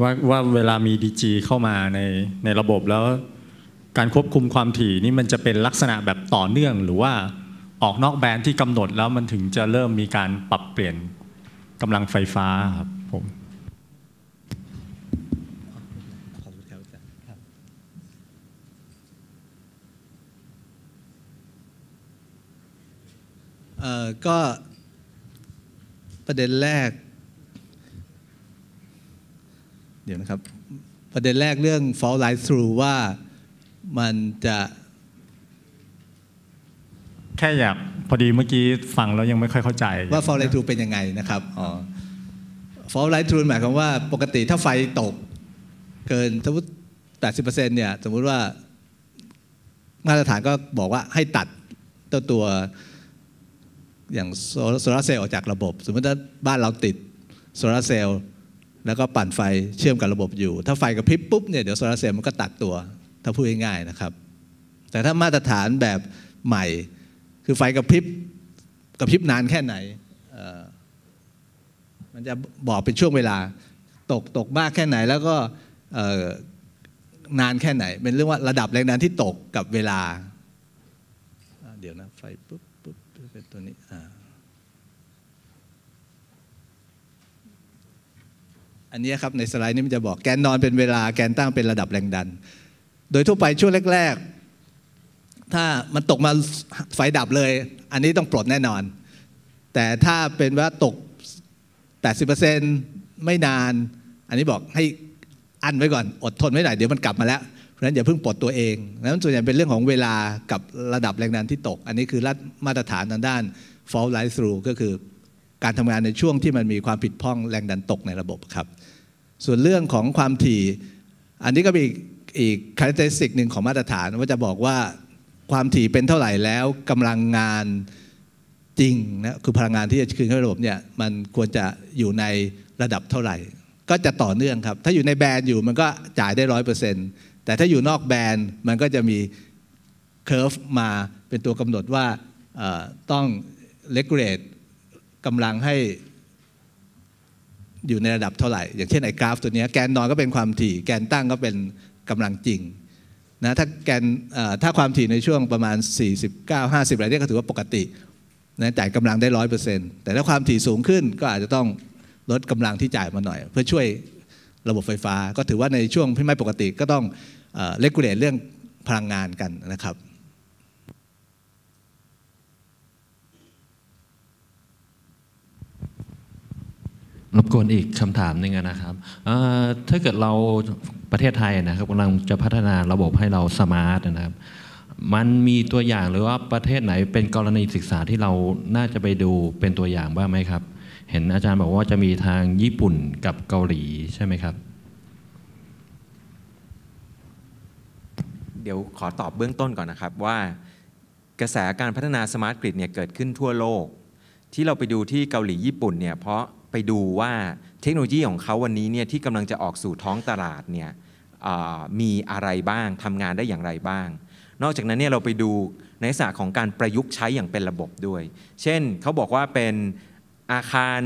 ว่าว่าเวลามี DG เข้ามาในในระบบแล้ว การควบคุมความถี่นี่มันจะเป็นลักษณะแบบต่อเนื่อง หรือว่าออกนอกแบนด์ที่กำหนดแล้วมันถึงจะเริ่มมีการปรับเปลี่ยนกำลังไฟฟ้าครับผมก็ประเด็นแรก เดี๋ยวนะครับ ประเด็นแรกเรื่อง fall line through ว่ามันจะแค่อยากพอดีเมื่อกี้ฟังแล้วยังไม่ค่อยเข้าใจ ว่า fall line through เป็นยังไงนะครับอ๋อ fall line through หมายความว่าปกติถ้าไฟตกเกินสมมติ80%เนี่ยสมมุติว่ามาตรฐานก็บอกว่าให้ตัดตัวตัวอย่างโซลาร์เซลล์ออกจากระบบ สมมติถ้าบ้านเราติดโซลาร์เซลล์ แล้วก็ปั่นไฟเชื่อมกับระบบอยู่ ถ้าไฟกระพริบปุ๊บเนี่ยเดี๋ยวโซลาร์เซลล์มันก็ตัดตัว ถ้าพูดง่ายๆนะครับ แต่ถ้ามาตรฐานแบบใหม่ คือไฟกระพริบกระพริบนานแค่ไหน มันจะบอกเป็นช่วงเวลา ตกตกมากแค่ไหนแล้วก็นานแค่ไหน เป็นเรื่องว่าระดับแรงดันที่ตกกับเวลาอ่าเดี๋ยวนะ ไฟปุ๊บปุ๊บเป็นตัวนี้อ่า อันนี้ครับในสไลด์นี้มันจะบอกแกนนอนเป็นเวลาแกนตั้งเป็นระดับแรงดัน โดยทั่วไปช่วงแรก ๆ ถ้ามันตกมาไฟดับเลย อันนี้ต้องปลดแน่นอน แต่ถ้าเป็นว่าตก 80%ไม่นาน อันนี้บอกให้อันไว้ก่อนอดทนไว้หน่อยเดี๋ยวมันกลับมาแล้วเพราะฉะนั้นอย่าเพิ่งปลดตัวเองนั้นส่วนใหญ่เป็นเรื่องของเวลากับระดับแรงดันที่ตก อันนี้คือมาตรฐานทางด้าน fault line through ก็คือการทำงานในช่วงที่มันมีความผิดพร่องแรงดันตกในระบบครับ ส่วนเรื่องของความถี่ อันนี้ก็เป็นอีกอีกคุณลักษณะหนึ่งของมาตรฐานว่าจะบอกว่าความถี่เป็นเท่าไหร่แล้วกำลังงานจริงนะคือพลังงานที่จะคืนเข้าระบบเนี่ยมันควรจะอยู่ในระดับเท่าไหร่ ก็จะต่อเนื่องครับ ถ้าอยู่ในแบรนด์อยู่มันก็จ่ายได้ร้อยเปอร์เซ็นต์แต่ถ้าอยู่นอกแบรนด์มันก็จะมีเคอร์ฟมาเป็นตัวกำหนดว่าต้องเลกูเลตกำลังให้ อยู่ในระดับเท่าไหร่ อย่างเช่นไอ้กราฟตัวนี้แกนนอนก็เป็นความถี่ แกนตั้งก็เป็นกำลังจริงนะถ้าแกนถ้าความถี่ในช่วงประมาณ 49 50 อะไรเนี่ยก็ถือว่าปกตินะจ่ายกำลังได้ร้อยเปอร์เซ็นต์แต่ถ้าความถี่สูงขึ้นก็อาจจะต้องลดกำลังที่จ่ายมาหน่อย เพื่อช่วยระบบไฟฟ้า ก็ถือว่าในช่วงที่ไม่ปกติก็ต้องเลกูเลตเรื่องพลังงานกันนะครับ รบกวนอีกคำถามหนึ่งนะครับถ้าเกิดเราประเทศไทยนะครับกำลังจะพัฒนาระบบให้เราสมาร์ทนะครับ มันมีตัวอย่างหรือว่าประเทศไหนเป็นกรณีศึกษาที่เราน่าจะไปดูเป็นตัวอย่างบ้างไหมครับ เห็นอาจารย์บอกว่าจะมีทางญี่ปุ่นกับเกาหลีใช่ไหมครับ เดี๋ยวขอตอบเบื้องต้นก่อนนะครับว่ากระแสการพัฒนาสมาร์ทกริดเนี่ยเกิดขึ้นทั่วโลก ที่เราไปดูที่เกาหลีญี่ปุ่นเนี่ยเพราะ ไปดูว่าเทคโนโลยีของเขาวันนี้เนี่ยที่กำลังจะออกสู่ท้องตลาดเนี่ยมีอะไรบ้างทำงานได้อย่างไรบ้าง นอกจากนั้นเนี่ยเราไปดูในลักษณะของการประยุกต์ใช้อย่างเป็นระบบด้วย เช่นเขาบอกว่าเป็นอาคาร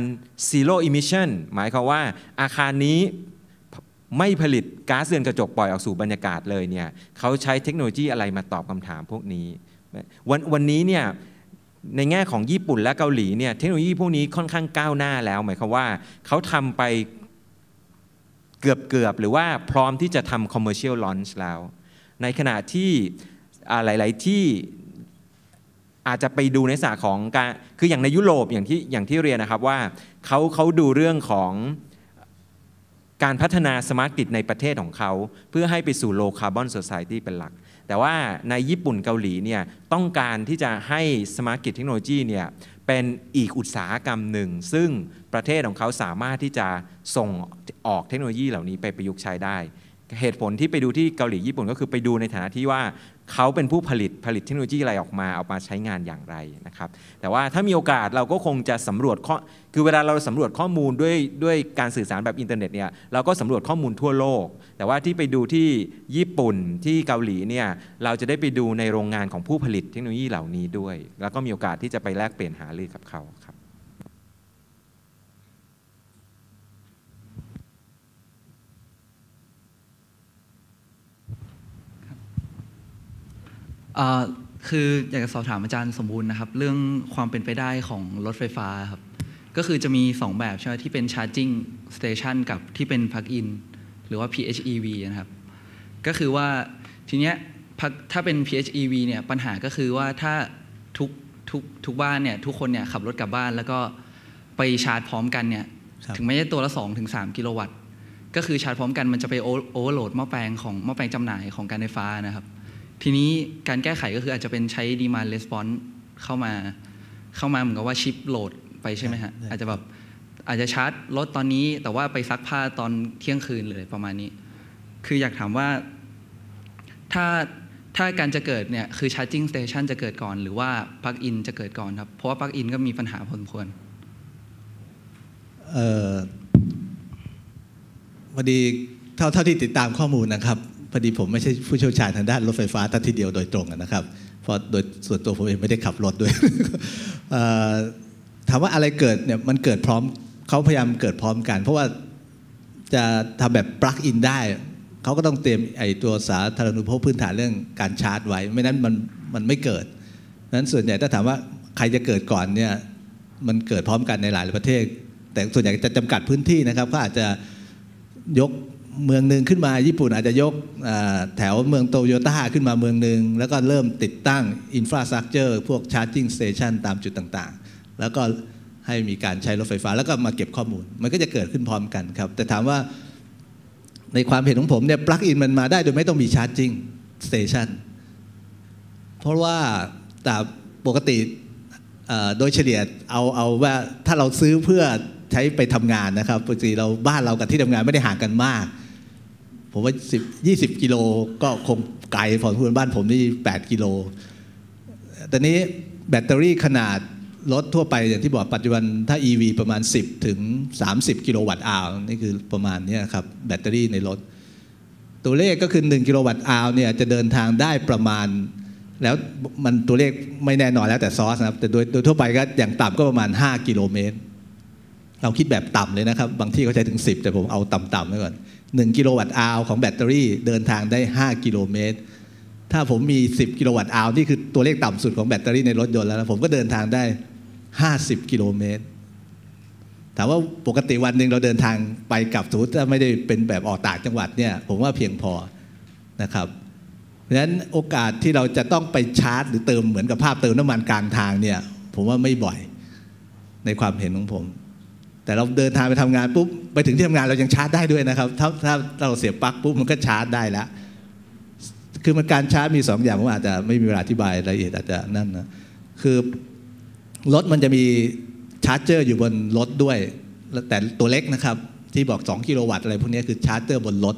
zero emission หมายความว่าอาคารนี้ไม่ผลิตก๊าซเรือนกระจกปล่อยออกสู่บรรยากาศเลยเนี่ยเขาใช้เทคโนโลยีอะไรมาตอบคำถามพวกนี้ วันวันนี้เนี่ย ในแง่ของญี่ปุ่นและเกาหลีเนี่ยเทคโนโลยีพวกนี้ค่อนข้างก้าวหน้าแล้ว หมายความว่าเขาทำไปเกือบเกือบๆหรือว่าพร้อมที่จะทำ commercial launch แล้ว ในขณะที่หลาย ๆ ที่อาจจะไปดูในสาของการคืออย่างในยุโรปอย่างที่อย่างที่เรียนนะครับว่าเขาเขาดูเรื่องของการพัฒนาสมาร์ทกริดในประเทศของเขา เพื่อให้ไปสู่ low carbon society เป็นหลัก แต่ว่าในญี่ปุ่นเกาหลีเนี่ยต้องการที่จะให้สมาร์ทกิจเทคโนโลยีเนี่ยเป็นอีกอุตสาหกรรมหนึ่ง ซึ่งประเทศของเขาสามารถที่จะส่งออกเทคโนโลยีเหล่านี้ไปประยุกต์ใช้ได้ เหตุผลที่ไปดูที่เกาหลีญี่ปุ่นก็คือไปดูในฐานะที่ว่าเขาเป็นผู้ผลิตผลิตเทคโนโลยีอะไรออกมาเอามาใช้งานอย่างไรนะครับ แต่ว่าถ้ามีโอกาสเราก็คงจะสำรวจข้อคือเวลาเราสำรวจข้อมูลด้วยด้วยการสื่อสารแบบอินเทอร์เน็ตเนี่ยเราก็สำรวจข้อมูลทั่วโลก แต่ว่าที่ไปดูที่ญี่ปุ่นที่เกาหลีเนี่ยเราจะได้ไปดูในโรงงานของผู้ผลิตเทคโนโลยีเหล่านี้ด้วย แล้วก็มีโอกาสที่จะไปแลกเปลี่ยนหารือกับเขาครับ ค อ่า คืออยากจะสอบถามอาจารย์สมบูรณ์นะครับ เรื่องความเป็นไปได้ของรถไฟฟ้าครับ ก็คือจะมี 2 แบบใช่ไหมที่เป็น charging station กับที่เป็น plug in หรือว่า PHEV นะครับ ก็คือว่าทีเนี้ย plug- ถ้าเป็น PHEV เนี่ยปัญหาก็คือว่าถ้าทุกทุกทุกบ้านเนี่ยทุกคนเนี่ยขับรถกลับบ้าน แล้วก็ไปชาร์จพร้อมกันเนี่ยครับถึงแม้จะตัวละ2ถึง3กิโลวัตต์ก็คือชาร์จพร้อมกันมันจะไปโอเวอร์โหลดหม้อแปลงของหม้อแปลงจำหน่ายของการไฟฟ้านะครับ ทีนี้การแก้ไขก็คืออาจจะเป็นใช้ demand response เข้ามาเข้ามาเหมือนกับว่าชิปโหลดไปใช่ไหมฮะใช่อาจจะแบบอาจจะชาร์จรถตอนนี้ แต่ว่าไปซักผ้าตอนเที่ยงคืนเลยประมาณนี้ คืออยากถามว่าถ้าถ้าการจะเกิดเนี่ยคือ charging station จะเกิดก่อน หรือว่า plug in จะเกิดก่อนครับ เพราะว่า plug in ก็มีปัญหาพอสมควรเอ่อพอดีเท่าเท่าที่ติดตามข้อมูลนะครับ พอดีผมไม่ใช่ผู้เชี่ยวชาญทางด้านรถไฟฟ้าทัทีเดียวโดยตรงนะครับ เพราะโดยส่วนตัวผมเองไม่ได้ขับรถด้วยถามว่าอะไรเกิดเนี่ยมันเกิดพร้อมเขาพยายามเกิดพร้อมกัน เพราะว่าจะทำแบบปลั๊กอินได้เขาก็ต้องเตรียมไอ้ตัวสาธารณูปโภคพื้นฐานเรื่องการชาร์จไว้ ไม่นั้นมันมันไม่เกิดนั้นส่วนใหญ่ถ้าถามว่าใครจะเกิดก่อนเนี่ยมันเกิดพร้อมกันในหลายประเทศ แต่ส่วนใหญ่จะจำกัดพื้นที่นะครับก็อาจจะยก เมืองหนึ่งขึ้นมาญี่ปุ่นอาจจะยกแถวเมืองโตโยต้าขึ้นมาเมืองหนึ่งแล้วก็เริ่มติดตั้งอินฟราสตรักเจอร์พวกชาร์จิ n งสเตชันตามจุดต่างๆ แล้วก็ให้มีการใช้รถไฟฟ้าแล้วก็มาเก็บข้อมูล มันก็จะเกิดขึ้นพร้อมกันครับ แต่ถามว่าในความเห็นของผมเนี่ยปลั๊กอินมันมาได้โดยไม่ต้องมีชาร์จิ n งสเตชันเพราะว่าแต่ปกติโดยเฉลี่ยเอาเอาว่าถ้าเราซื้อเพื่อ ใช้ไปทำงานนะครับปกติเราบ้านเรากับที่ทำงานไม่ได้ห่างกันมาก ผมว่า10 20กิโลก็คงไกลพอสมควรบ้านผมนี่8กิโลต่นี้แบตเตอรี่ขนาดรถทั่วไปอย่างที่บอกปัจจุบันถ้า EV ประมาณ 10 ถึง 30 กิโลวัตต์อาวนี่คือประมาณนี้ครับแบตเตอรี่ในรถ ตัวเลขก็คือ 1 กิโลวัตต์อาวร์เนี่ยจะเดินทางได้ประมาณ แล้วมันตัวเลขไม่แน่นอนแล้วแต่ซอสนะครับ แต่โดยโดยทั่วไปก็อย่างต่ำก็ประมาณ 5 กิโลเมตร เราคิดแบบต่ำเลยนะครับ บางที่เขาใช้ถึง 10 แต่ผมเอาต่ำๆไว้ก่อน 1 กิโลวัตต์อาวของแบตเตอรี่เดินทางได้ 5 กิโลเมตร ถ้าผมมี 10 กิโลวัตต์อาวนี่คือตัวเลขต่ำสุดของแบตเตอรี่ในรถยนต์แล้วนะผมก็เดินทางได้ 50 กิโลเมตรถามว่าปกติวันหนึ่งเราเดินทางไปกลับสมมติถ้าไม่ได้เป็นแบบออกต่างจังหวัดเนี่ยผมว่าเพียงพอนะครับเพราะฉะนั้นโอกาสที่เราจะต้องไปชาร์จ หรือเติมเหมือนกับภาพเติมน้ำมันกลางทางเนี่ยผมว่าไม่บ่อยในความเห็นของผม แต่เราเดินทางไปทำงานปุ๊บไปถึงที่ทำงานเรายังชาร์จได้ด้วยนะครับ ถ้าถ้าเราเสียบปลั๊กปุ๊บมันก็ชาร์จได้แล้วคือมันการชาร์จมีสองอย่างผมอาจจะไม่มีเวลาอธิบายรายละเอียดอาจจะนั่นนะคือรถมันจะมีชาร์จเจอร์อยู่บนรถด้วย แต่ตัวเล็กนะครับ ที่บอก 2 กิโลวัตต์อะไรพวกนี้คือชาร์จเจอร์บนรถ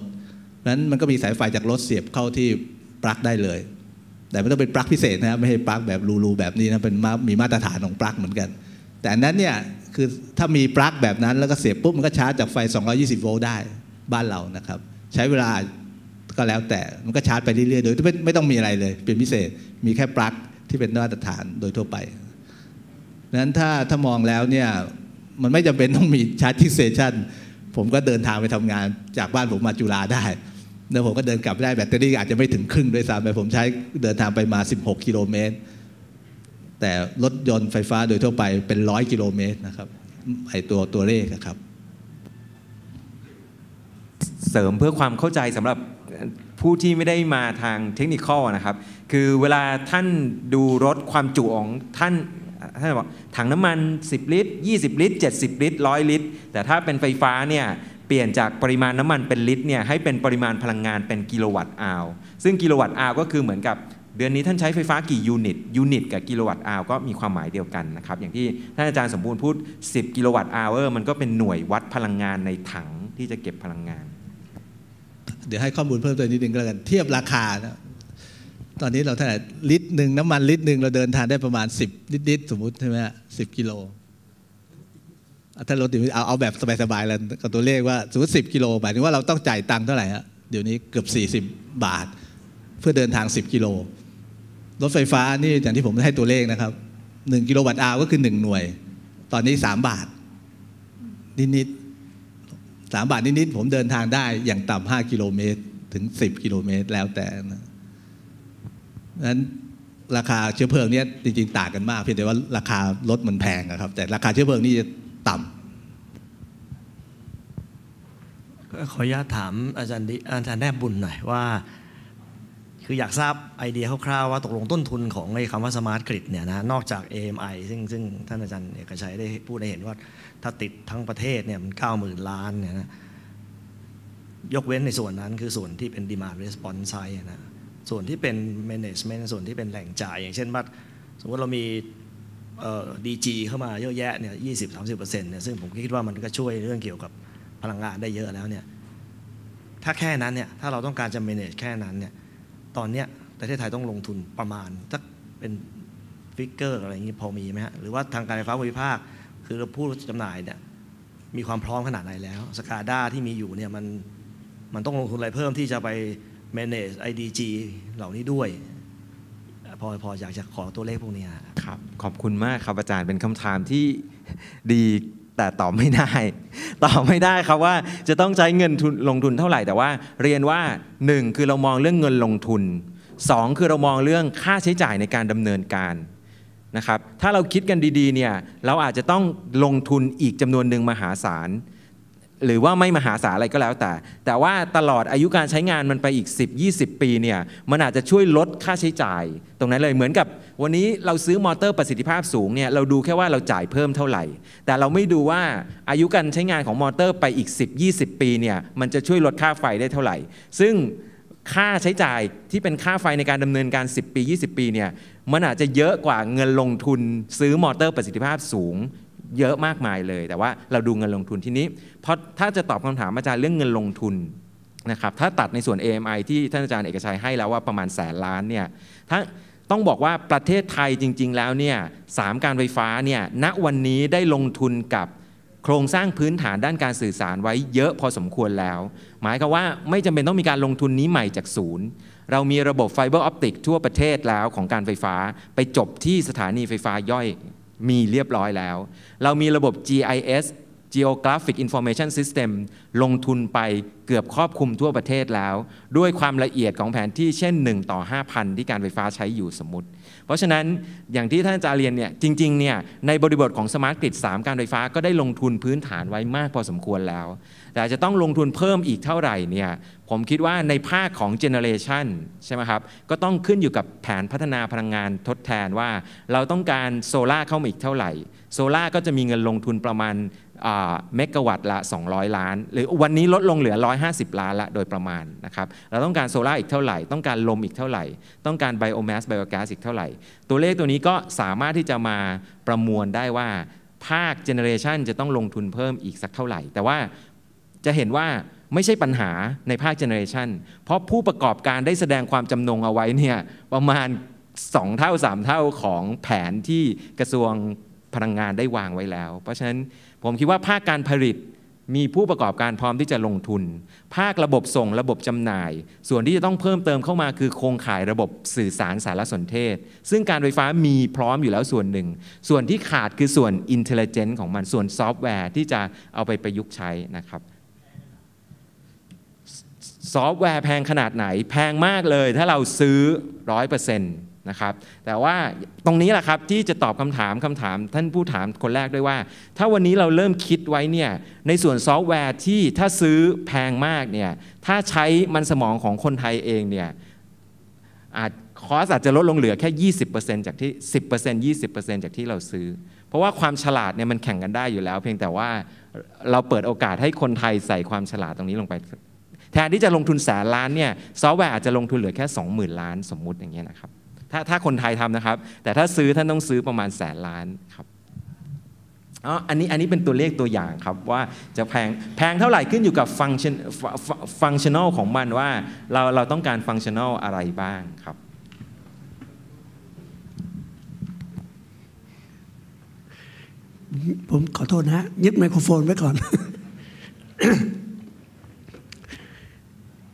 นั้นมันก็มีสายไฟจากรถเสียบเข้าที่ปลั๊กได้เลย แต่ไม่ต้องเป็นปลั๊กพิเศษนะครับไม่ใช่ปลั๊กแบบรูๆแบบนี้นะเป็นมามีมาตรฐานของปลั๊กเหมือนกัน แต่อันนั้นเนี่ย คือถ้ามีปลั๊กแบบนั้นแล้วก็เสียบปุ๊บมันก็ชาร์จจากไฟ 220 โวลต์ได้บ้านเรานะครับ ใช้เวลาก็แล้วแต่มันก็ชาร์จไปเรื่อยๆ โดยที่ไม่ไม่ต้องมีอะไรเลย เป็นพิเศษมีแค่ปลั๊กที่เป็นมาตรฐานโดยทั่วไปนั้นถ้าถ้ามองแล้วเนี่ยมันไม่จำเป็นต้องมีชาร์จที่เตชันผมก็เดินทางไปทำงานจากบ้านผมมาจุฬาได้แล้วผมก็เดินกลับได้แบตเตอรี่อาจจะไม่ถึงครึ่งด้วยซ้ำแต่ผมใช้เดินทางไปมา 16 กิโลเมตร แต่รถยนต์ไฟฟ้าโดยทั่วไปเป็นร้อยกิโลเมตรนะครับไอตัวตัวเลขครับ เสริมเพื่อความเข้าใจสำหรับผู้ที่ไม่ได้มาทางเทคนิคนะครับ คือเวลาท่านดูรถความจุของท่านท่านบอกถังน้ำมัน 10 ลิตร 20 ลิตร 70 ลิตร 100 ลิตร แต่ถ้าเป็นไฟฟ้าเนี่ยเปลี่ยนจากปริมาณน้ำมันเป็นลิตรเนี่ยให้เป็นปริมาณพลังงานเป็นกิโลวัตต์อาวร์ซึ่งกิโลวัตต์อาวร์ก็คือเหมือนกับ เดือนนี้ท่านใช้ไฟฟ้ากี่ยูนิตยูนิตกับกิโลวัตต์อาวร์ก็มีความหมายเดียวกันนะครับอย่างที่ท่านอาจารย์สมบูรณ์พูด 10 กิโลวัตต์อาวร์มันก็เป็นหน่วยวัดพลังงานในถังที่จะเก็บพลังงาน เดี๋ยวให้ข้อมูลเพิ่มเติมนิดนึงก็แล้วกันเทียบราคานะตอนนี้เราเท่าไหร่ลิตรหนึ่งน้ำมันลิตรหนึ่งเราเดินทางได้ประมาณ 10ลิตรลิตรสมมุติใช่ไหมฮะสิบกิโลถ้ารถติดเอาเอาแบบสบายๆแล้วกับตัวเลขว่าสมมติ10กิโลหมายถึงว่าเราต้องจ่ายตังค์เท่าไหร่ฮะเดี๋ยวนี้เกือบ 40 บาท เพื่อเดินทาง 10 กิโล รถไฟฟ้านี่อย่างที่ผมให้ตัวเลขนะครับ1กิโลวัตต์อาวร์ก็คือ 1 หน่วย ตอนนี้ 3 บาท นิดๆสามบาทนิดๆผมเดินทางได้อย่างต่ำห้ากิโลเมตร ถึงสิบกิโลเมตรแล้วแต่นะนั้นราคาเชื้อเพลิงเนี่ยจริงๆต่างกันมากเพียงแต่ว่าราคารถมันแพงอะครับ แต่ราคาเชื้อเพลิงนี่จะต่ำขออนุญาตถามอาจารย์อาจารย์แนบบุญหน่อยว่า คืออยากทราบไอเดียคร่าวๆว่าตกลงต้นทุนของไอ้คำว่าสมาร์ทกริดเนี่ยนะนอกจาก AMI ซึ่งซึ่งท่านอาจารย์เอกชัยได้พูดได้เห็นว่า ถ้าติดทั้งประเทศเนี่ยมันเก้าหมื่นล้านเนี่ยนะยกเว้นในส่วนนั้นคือส่วนที่เป็น demand response side นะส่วนที่เป็น management ส่วนที่เป็นแหล่งจ่าย อย่างเช่นว่าสมมติเรามีดีจีเข้ามาเยอะแยะเนี่ยยี่สิบสามสิบเปอร์เซ็นต์เนี่ยซึ่งผมคิดว่ามันก็ช่วยเรื่องเกี่ยวกับพลังงานได้เยอะแล้วเนี่ยถ้าแค่นั้นเนี่ยถ้าเราต้องการจะ manage แค่นั้นเนี่ย ตอนเนี้ยประเทศไทยต้องลงทุนประมาณสักเป็นฟิกเกอร์อะไรอย่างนี้พอมีไหมฮะหรือว่าทางการไฟฟ้าภูมิภาค คือเราผู้จำหน่ายเนี่ยมีความพร้อมขนาดไหนแล้วสกาด้าที่มีอยู่เนี่ยมันมันต้องลงทุนอะไรเพิ่มที่จะไป manage IDG เหล่านี้ด้วย พอพออยากจะขอตัวเลขพวกนี้ครับ ขอบคุณมากครับอาจารย์เป็นคำถามที่ดี แต่ตอบไม่ได้ตอบไม่ได้ครับว่าจะต้องใช้เงินทุนลงทุนเท่าไหร่แต่ว่า เรียนว่า 1 คือเรามองเรื่องเงินลงทุน 2 คือเรามองเรื่องค่าใช้จ่ายในการดำเนินการนะครับถ้าเราคิดกันดีๆเนี่ยเราอาจจะต้องลงทุนอีกจำนวนหนึ่งมหาศาล หรือว่าไม่มหาศาลอะไรก็แล้วแต่ แต่ว่าตลอดอายุการใช้งานมันไปอีก 10-20 ปีเนี่ยมันอาจจะช่วยลดค่าใช้จ่าย ตรงนั้นเลยเหมือนกับ วันนี้เราซื้อมอเตอร์ประสิทธิภาพสูงเนี่ยเราดูแค่ว่าเราจ่ายเพิ่มเท่าไหร่ แต่เราไม่ดูว่าอายุการใช้งานของมอเตอร์ไปอีก 10-20 ปีเนี่ยมันจะช่วยลดค่าไฟได้เท่าไหร่ ซึ่งค่าใช้จ่ายที่เป็นค่าไฟในการดำเนินการ 10 ปี 20 ปีเนี่ยมันอาจจะเยอะกว่าเงินลงทุนซื้อมอเตอร์ประสิทธิภาพสูง เยอะมากมายเลย แต่ว่าเราดูเงินลงทุนที่นี้เพราะถ้าจะตอบคำถามอาจารย์เรื่องเงินลงทุนนะครับถ้าตัดในส่วน AMI ที่ท่านอาจารย์เอกชัยให้แล้วว่าประมาณแสนล้านเนี่ยถ้าต้องบอกว่าประเทศไทยจริง ๆ แล้วเนี่ยสามการไฟฟ้าเนี่ยณวันนี้ได้ลงทุนกับโครงสร้างพื้นฐานด้านการสื่อสารไว้เยอะพอสมควรแล้ว หมายความว่าไม่จำเป็นต้องมีการลงทุนนี้ใหม่จากศูนย์ เรามีระบบไฟเบอร์ออปติกทั่วประเทศแล้วของการไฟฟ้าไปจบที่สถานีไฟฟ้าย่อย มีเรียบร้อยแล้ว เรามีระบบ GIS Geographic Information System ลงทุนไปเกือบครอบคลุมทั่วประเทศแล้ว ด้วยความละเอียดของแผนที่เช่น 1 ต่อ 5,000 ที่การไฟฟ้าใช้อยู่สมมติ เพราะฉะนั้นอย่างที่ท่านอาจารย์เรียนเนี่ยจริงๆเนี่ยในบริบทของสมาร์ทกริด3 การไฟฟ้าก็ได้ลงทุนพื้นฐานไว้มากพอสมควรแล้ว แต่จะต้องลงทุนเพิ่มอีกเท่าไหร่เนี่ยผมคิดว่าในภาคของเจเนเรชันใช่ไหมครับก็ต้องขึ้นอยู่กับแผนพัฒนาพลังงานทดแทนว่า เราต้องการโซลาเข้ามาอีกเท่าไหร่โซลาก็จะมีเงินลงทุนประมาณ เมกะวัตต์ละ 200 ล้าน หรือวันนี้ลดลงเหลือ 150 ล้านละโดยประมาณนะครับเราต้องการโซลาร์อีกเท่าไหร่ ต้องการลมอีกเท่าไหร่ ต้องการไบโอแมสไบโอแก๊สอีกเท่าไหร่ ตัวเลขตัวนี้ก็สามารถที่จะมาประมวลได้ว่าภาคเจเนเรชันจะต้องลงทุนเพิ่มอีกสักเท่าไหร่ แต่ว่าจะเห็นว่าไม่ใช่ปัญหาในภาคเจเนเรชันเพราะผู้ประกอบการได้แสดงความจำนงเอาไว้เนี่ยประมาณ 2 เท่า 3 เท่าของแผนที่กระทรวงพลังงานได้วางไว้แล้ว เพราะฉะนั้น ผมคิดว่าภาคการผลิตมีผู้ประกอบการพร้อมที่จะลงทุน ภาคระบบส่งระบบจำหน่าย ส่วนที่จะต้องเพิ่มเติมเข้ามาคือโครงข่ายระบบสื่อสารสารสนเทศ ซึ่งการไฟฟ้ามีพร้อมอยู่แล้วส่วนหนึ่ง ส่วนที่ขาดคือส่วนอินเทลเจนต์ของมันส่วนซอฟต์แวร์ที่จะเอาไปประยุกต์ใช้นะครับซอฟต์แวร์แพงขนาดไหน แพงมากเลยถ้าเราซื้อร้อยเปอร์เซ็ นะครับแต่ว่าตรงนี้แหละครับที่จะตอบคำถามคำถามท่านผู้ถามคนแรกด้วยว่า ถ้าวันนี้เราเริ่มคิดไว้เนี่ยในส่วนซอฟต์แวร์ที่ถ้าซื้อแพงมากเนี่ยถ้าใช้มันสมองของคนไทยเองเนี่ยอาจคอสอาจจะลดลงเหลือแค่ 20%จากที่ 10% 20%จากที่เราซื้อ เพราะว่าความฉลาดเนี่ยมันแข่งกันได้อยู่แล้ว เพียงแต่ว่าเราเปิดโอกาสให้คนไทยใส่ความฉลาดตรงนี้ลงไป แทนที่จะลงทุนแสนล้านเนี่ยซอฟต์แวร์อาจจะลงทุนเหลือแค่ 20,000 ล้านสมมุติอย่างเงี้ยนะครับ ถ้าถ้าคนไทยทำนะครับ แต่ถ้าซื้อท่านต้องซื้อประมาณแสนล้านครับอ๋ออันนี้อันนี้เป็นตัวเลขตัวอย่างครับว่าจะแพงแพงเท่าไหร่ขึ้นอยู่กับฟังชันฟังชั่นอลของมันว่าเราเราต้องการฟังชั่นอลอะไรบ้างครับ ผมขอโทษนะฮะยึดไมโครโฟนไว้ก่อน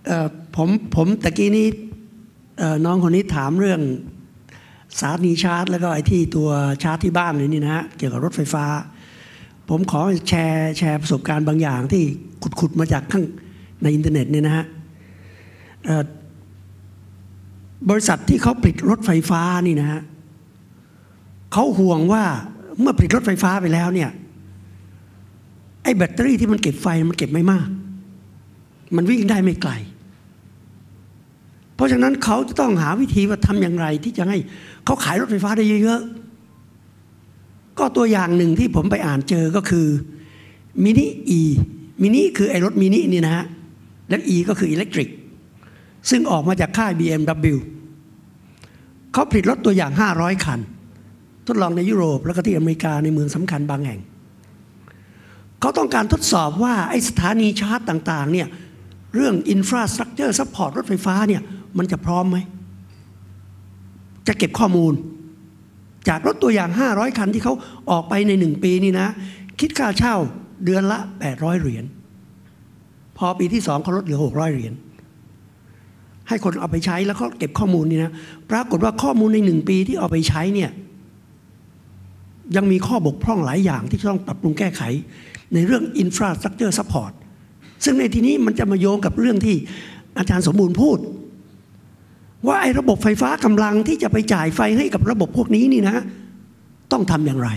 เออผมผมตะกี้นี้ น้องคนนี้ถามเรื่องสถานีชาร์จ แล้วก็ไอที่ตัวชาร์จที่บ้านเลยนี่นะฮะเกี่ยวกับรถไฟฟ้า ผมขอแชร์แชร์ประสบการณ์บางอย่างที่ขุดๆมาจากข้างในอินเทอร์เน็ตเนี่ยนะฮะบริษัทที่เขาผลิตรถไฟฟ้านี่นะฮะเขาห่วงว่าเมื่อผลิตรถไฟฟ้าไปแล้วเนี่ยไอ้แบตเตอรี่ที่มันเก็บไฟมันเก็บไม่มาก มันวิ่งได้ไม่ไกล เพราะฉะนั้นเขาจะต้องหาวิธีว่าทำอย่างไร ที่จะให้เขาขายรถไฟฟ้าได้เยอะๆก็ตัวอย่างหนึ่งที่ผมไปอ่านเจอก็คือมินิอีมินิคือไอ้รถมินินี่นะฮะแล้ว E ก็คืออิเล็กทริกซึ่งออกมาจากค่าย BMW เขาผลิตรถตัวอย่าง 500 คัน ทดลองในยุโรปแล้วก็ที่อเมริกาในเมืองสำคัญบางแห่ง เขาต้องการทดสอบว่าไอสถานีชาร์จต่าง ๆ เนี่ย เรื่องอินฟราสตรักเจอร์ซัพพอร์ตรถไฟฟ้าเนี่ย มันจะพร้อมไหม จะเก็บข้อมูล จากรถตัวอย่าง 500 คันที่เขาออกไปในหนึ่งปีนี่นะ คิดค่าเช่าเดือนละ 800 เหรียญพอปีที่สองเขาลดเหลือ 600 เหรียญให้คนเอาไปใช้แล้วเขาเก็บข้อมูลนี่นะปรากฏว่าข้อมูลในหนึ่งปีที่เอาไปใช้เนี่ยยังมีข้อบกพร่องหลายอย่างที่ต้องปรับปรุงแก้ไข ในเรื่อง infrastructure support ซึ่งในที่นี้มันจะมาโยงกับเรื่องที่อาจารย์สมบูรณ์พูด ว่าไอ้ระบบไฟฟ้ากำลังที่จะไปจ่ายไฟให้กับระบบพวกนี้นี่นะ ต้องทำอย่างไร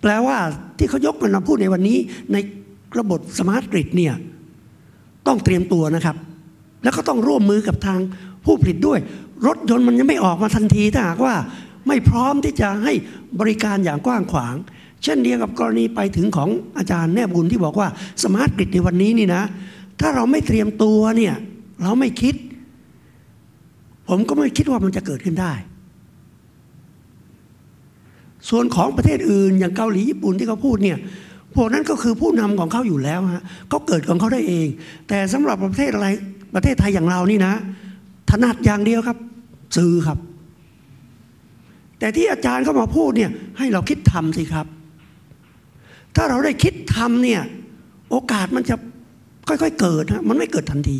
แปลว่าที่เขายกมันมาพูดในวันนี้ ในระบบสมาร์ทกริดเนี่ยต้องเตรียมตัวนะครับ แล้วก็ต้องร่วมมือกับทางผู้ผลิตด้วย รถยนต์มันยังไม่ออกมาทันทีถ้าหากว่าไม่พร้อมที่จะให้บริการอย่างกว้างขวาง เช่นเดียวกับกรณีไปถึงของอาจารย์แนบบุญที่บอกว่าสมาร์ทกริดในวันนี้นี่นะ ถ้าเราไม่เตรียมตัวเนี่ย เราไม่คิด ผมก็ไม่คิดว่ามันจะเกิดขึ้นได้ ส่วนของประเทศอื่นอย่างเกาหลีญี่ปุ่นที่เขาพูดเนี่ยพวกนั้นก็คือผู้นำของเขาอยู่แล้วฮะเขาเกิดของเขาได้เอง แต่สำหรับประเทศอะไรประเทศไทยอย่างเรานี่นะ ถนัดอย่างเดียวครับ ซื้อครับ แต่ที่อาจารย์เขามาพูดเนี่ยให้เราคิดทำสิครับ ถ้าเราได้คิดทำเนี่ยโอกาสมันจะค่อยๆเกิดฮะมันไม่เกิดทันที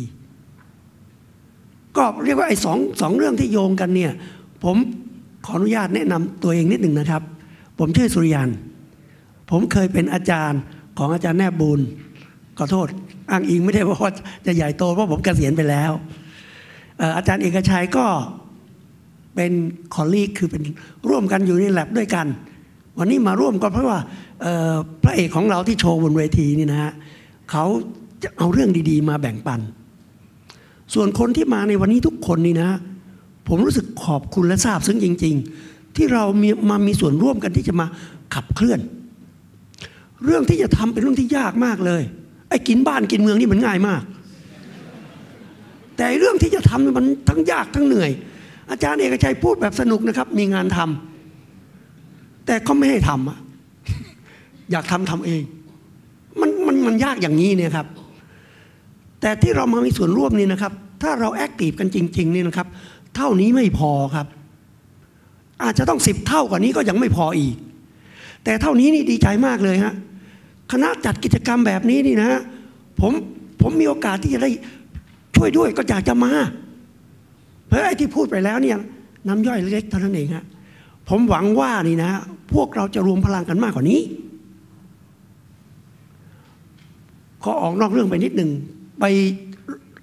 ก็เรียกว่าไอ้สองสองเรื่องที่โยงกันเนี่ยผมขออนุญาตแนะนำตัวเองนิดหนึ่งนะครับ ผมชื่อสุริยัน ผมเคยเป็นอาจารย์ของอาจารย์แนบบุญขอโทษ อ้างอิงไม่ได้ว่าจะใหญ่โตเพราะผมเกษียณไปแล้ว อาจารย์เอกชัยก็เป็นคอลลีกคือเป็นร่วมกันอยู่ในแลบด้วยกัน วันนี้มาร่วมก็เพราะว่าพระเอกของเราที่โชว์บนเวทีนี่นะฮะเขาจะเอาเรื่องดีๆ มาแบ่งปัน ส่วนคนที่มาในวันนี้ทุกคนนี่นะ ผมรู้สึกขอบคุณและซาบซึ้งจริง ๆ ที่เรามีมามีส่วนร่วมกันที่จะมาขับเคลื่อน เรื่องที่จะทำเป็นเรื่องที่ยากมากเลยไอ้กินบ้านกินเมืองนี่มันง่ายมาก แต่เรื่องที่จะทำนี่มันทั้งยากทั้งเหนื่อย อาจารย์เอกชัยพูดแบบสนุกนะครับ มีงานทำแต่ก็ไม่ให้ทำอะอยากทำทำเอง มันมันมันยากอย่างนี้เนี่ยครับ แต่ที่เรามามีส่วนร่วมนี่นะครับ ถ้าเราแอคทีฟกันจริงๆนี่นะครับ เท่านี้ไม่พอครับ อาจจะต้องสิบเท่ากว่านี้ก็ยังไม่พออีก แต่เท่านี้นี่ดีใจมากเลยฮะคณะจัดกิจกรรมแบบนี้นี่นะผมผมมีโอกาสที่จะได้ช่วยด้วยก็อยากจะมา เพราะไอ้ที่พูดไปแล้วเนี่ยน้ำย่อยเล็กเท่านั้นเองฮะผมหวังว่านี่นะ พวกเราจะรวมพลังกันมากกว่านี้ ขอออกนอกเรื่องไปนิดหนึ่ง ไป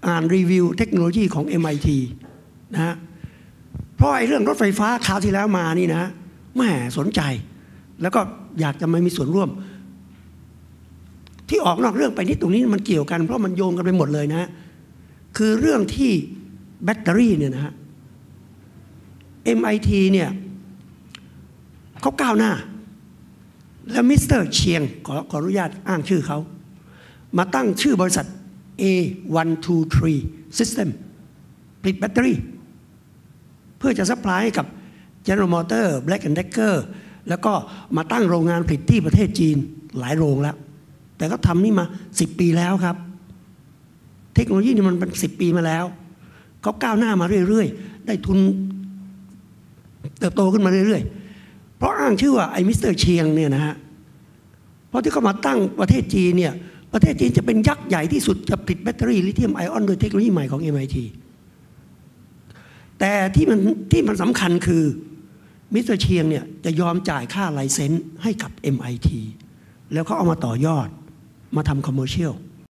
อ่านรีวิวเทคโนโลยีของ MIT นะฮะเพราะไอ้เรื่องรถไฟฟ้าคราวที่แล้วมานี่นะแม่สนใจ แล้วก็อยากจะมามีส่วนร่วม ที่ออกนอกเรื่องไปนิดตรงนี้มันเกี่ยวกันเพราะมันโยงกันไปหมดเลยนะ คือเรื่องที่แบตเตอรี่เนี่ยนะฮะ MIT เนี่ยเขาก้าวหน้า แล้วมิสเตอร์เชียงขอขออนุญาตอ้างชื่อเขา มาตั้งชื่อบริษัท A123 System ผลิตแบตเตอรี่ เพื่อจะซัพพลายให้กับ General Motor Black and Decker แล้วก็มาตั้งโรงงานผลิตที่ประเทศจีนหลายโรงแล้ว แต่ก็ทำนี่มา 10 ปีแล้วครับ เทคโนโลยีนี่มันเป็น 10 ปีมาแล้วเขาก้าวหน้ามาเรื่อยๆ ได้ทุนเติบโตขึ้นมาเรื่อยๆ เพราะอ้างชื่อว่าไอ้มิสเตอร์เชียงเนี่ยนะฮะ เพราะที่เขามาตั้งประเทศจีนเนี่ย ประเทศจีนจะเป็นยักษ์ใหญ่ที่สุดจะผลิตแบตเตอรี่ลิเธียมไอออนโดยเทคโนโลยีใหม่ของ MIT แต่ที่มันที่มันสำคัญคือมิสเตอร์เชียงเนี่ยจะยอมจ่ายค่าไลเซนส์ให้กับ MIT แล้วเขาเอามาต่อยอดมาทำคอมเมอร์เชียล